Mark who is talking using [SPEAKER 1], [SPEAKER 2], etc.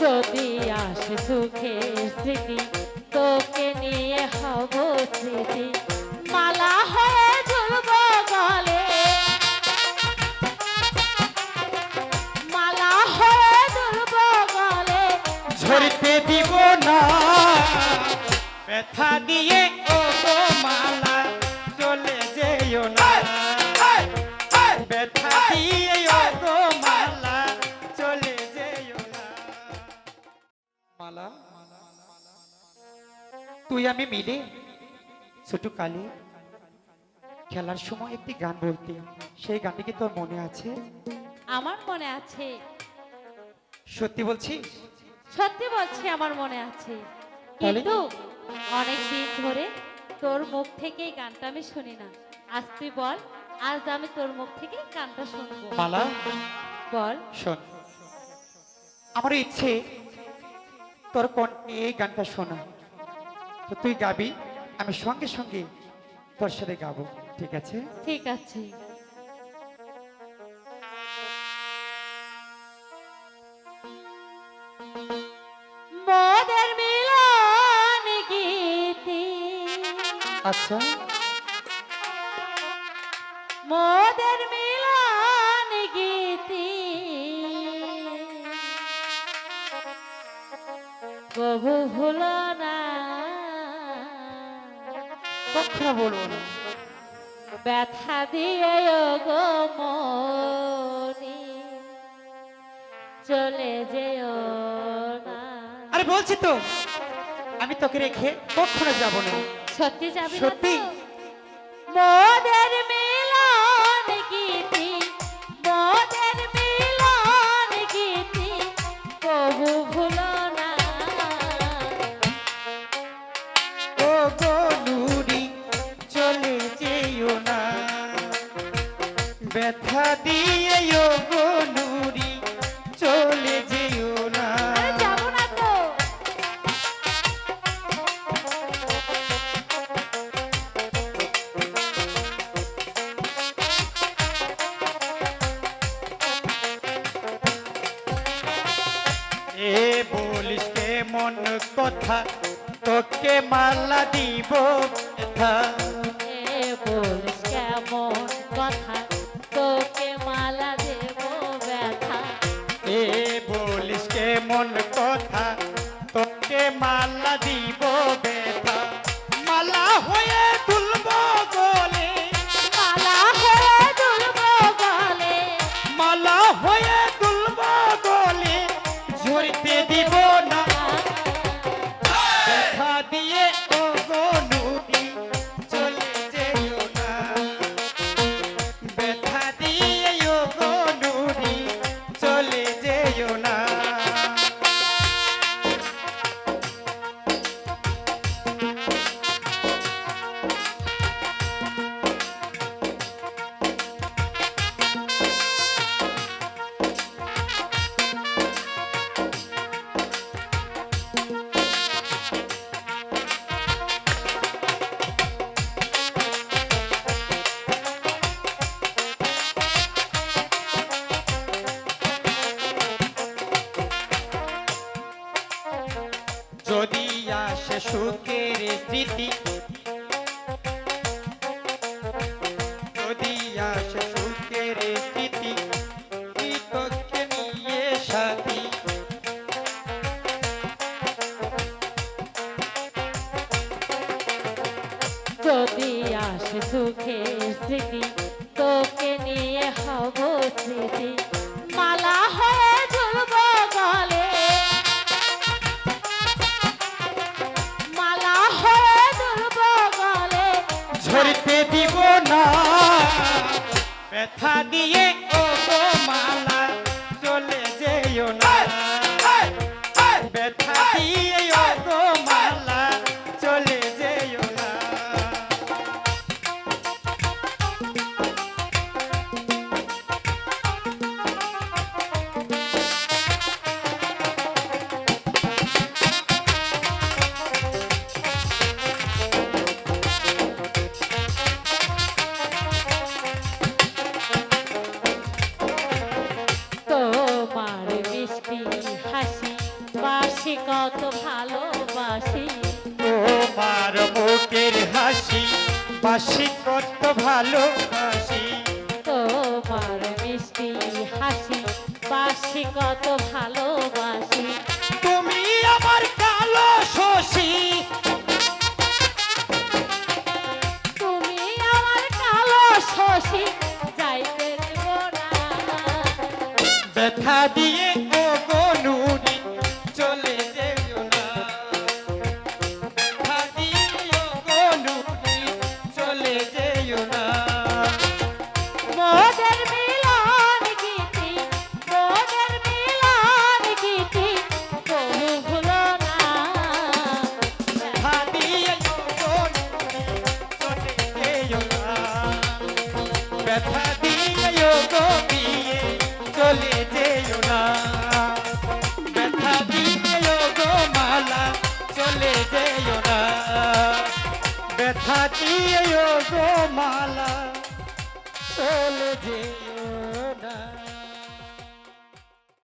[SPEAKER 1] যদি আসে সুখে স্মৃতি, তোকে নিয়ে হব স্মৃতি। মালা হয়ে ঝুলব গলে। মালা হয়ে ঝুলব গলে।
[SPEAKER 2] ঝরতে দিব না। ব্যথা দিয়ে ও মালা, চলে যেও না। তুই আমি মিলে ছোট কালে খেলার সময় একটি গান বলতে। সেই গানটি কি তোর মনে আছে?
[SPEAKER 1] আমার মনে আছে।
[SPEAKER 2] সত্যি বলছিস?
[SPEAKER 1] সত্যি বলছি আমার মনে আছে। কিন্তু অনেক দিন ধরে তোর মুখ থেকে এই গানটা আমি শুনি না। আজ তুই বল আজ আমি তোর মুখ থেকে গানটা শুনব।
[SPEAKER 2] মালা?
[SPEAKER 1] বল।
[SPEAKER 2] শোন। আমার ইচ্ছে তোর কণ্ঠে এই গানটা শোনা। তো তুই গাবি আমি সঙ্গে সঙ্গে তোর সাথে গাবো ঠিক আছে?
[SPEAKER 1] ঠিক আছে। মোদের মিলন গীতি।
[SPEAKER 2] আচ্ছা।
[SPEAKER 1] মোদের মিলন গীতি। কবু হলো না
[SPEAKER 2] কখনো বলব না।
[SPEAKER 1] ব্যথা দিয়ে গো মনি চলে যেও না।
[SPEAKER 2] আরে বলছি তো আমি তোকে রেখে কখনো যাব না।
[SPEAKER 1] সত্যি যাবি না
[SPEAKER 2] সত্যি।
[SPEAKER 1] মোদের মিলন
[SPEAKER 2] ব্যথা দিয়ে গো নুরি চলে যেও না। এ বলিস মন কথা তোকে মালা দিব
[SPEAKER 1] বলিস কেমন কথা তোকে মালা দেব ব্যথা।
[SPEAKER 2] এ বলিস কে মন কথা? তোকে মালা দিব সুখের স্মৃতি। সুখের নিয়ে সাথী।
[SPEAKER 1] যদি আসে সুখে স্মৃতি, তোকে নিয়ে হব স্মৃতি। মালা হয়ে
[SPEAKER 2] ঝরতে দিব না। ব্যথা দিয়ে ও মালা চলে যেও না। তোমার মুখের হাসি বাসি কত ভালো ভালোবাসি।
[SPEAKER 1] তোমার মিষ্টি হাসি বাসি কত ভালোবাসি।
[SPEAKER 2] তুমি আমার কালো শশী।
[SPEAKER 1] তুমি আমার কালো শশী যাইতে দেব না
[SPEAKER 2] ব্যথা দিয়ে ব্যথা দিয়ে ও গবিয়ে চলে যেও না। ব্যথা দিয়ে ও গো মালা চলে যেও না। ব্যথা গো মালা চলে যেও